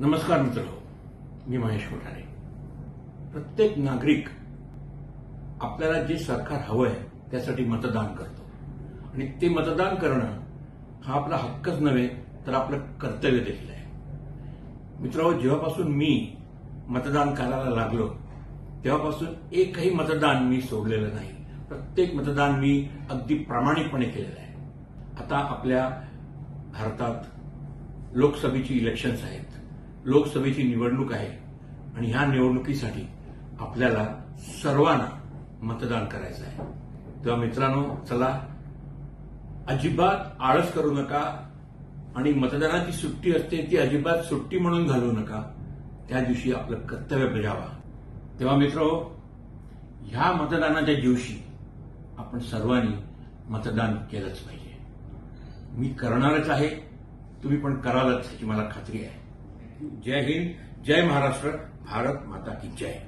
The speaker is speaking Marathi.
नमस्कार मित्र मी महेश कोठारे. प्रत्येक नागरिक आपल्याला जे सरकार हवं आहे त्यासाठी मतदान करतो. आणि ते मतदान करणं हा आपला हक्कच नव्हे तर आपलं कर्तव्य देखील आहे. मित्रांनो जेव्हापासून मी मतदान करायला लागलो तेव्हापासून एकही मतदान मी सोडलेलं नाही. प्रत्येक मतदान मी अगदी प्रामाणिकपणे केलेलं आहे. आता आपल्या भारतात लोकसभेची इलेक्शन्स आहेत. लोकसभेची निवडणूक आहे आणि ह्या निवडणुकीसाठी आपल्याला सर्वांना मतदान करायचं आहे. तेव्हा मित्रांनो चला अजिबात आळस करू नका आणि मतदानाची सुट्टी असते ती अजिबात सुट्टी म्हणून घालू नका. त्या दिवशी आपलं कर्तव्य बजावा. तेव्हा मित्र ह्या मतदानाच्या दिवशी आपण सर्वांनी मतदान केलंच पाहिजे. मी करणारच आहे तुम्ही पण करालच याची मला खात्री आहे. जय हिंद जय महाराष्ट्र भारत माता की जय।